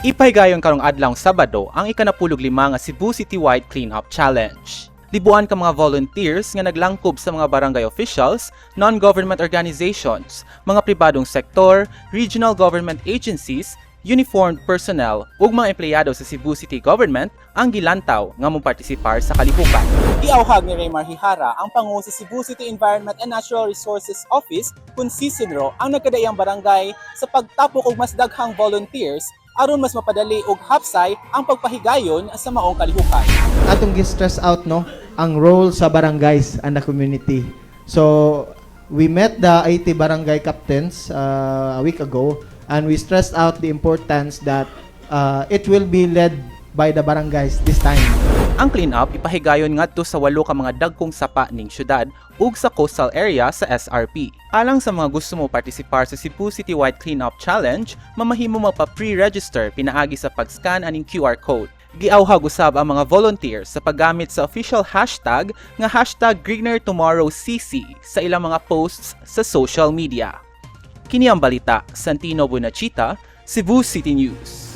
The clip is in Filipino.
Ipahigayon karong adlaw Sabado ang ikanapulog lima nga Cebu Citywide Cleanup Challenge. Libuan ka mga volunteers nga naglangkob sa mga barangay officials, non-government organizations, mga pribadong sektor, regional government agencies, uniformed personnel ug mga empleyado sa Cebu City Government ang gilantaw nga mopartisipar sa kalihukan. Giawhag ni Raymar Hihara ang pangu sa Cebu City Environment and Natural Resources Office kun Sisinro ang nagkadayang barangay sa pagtapok og mas daghang volunteers aron mas mapadali og hapsay ang pagpahigayon sa maong kalihukan. atong gi-stress out no ang role sa barangays and the community. So we met the 80 barangay captains uh, a week ago and we stressed out the importance that uh, it will be led by the barangays this time. Ang cleanup ipahigayon ngadto sa walo ka mga dagkong sapa ning syudad ug sa coastal area sa SRP. Alang sa mga gusto mo partisipar sa Cebu Citywide Cleanup Challenge, mamahimo magpa-pre-register pinaagi sa pag-scan aning QR code. Giawhag usab ang mga volunteers sa paggamit sa official hashtag nga hashtag GreenerTomorrowCC sa ilang mga posts sa social media. Kini ang balita, Santino Bonachita, Cebu City News.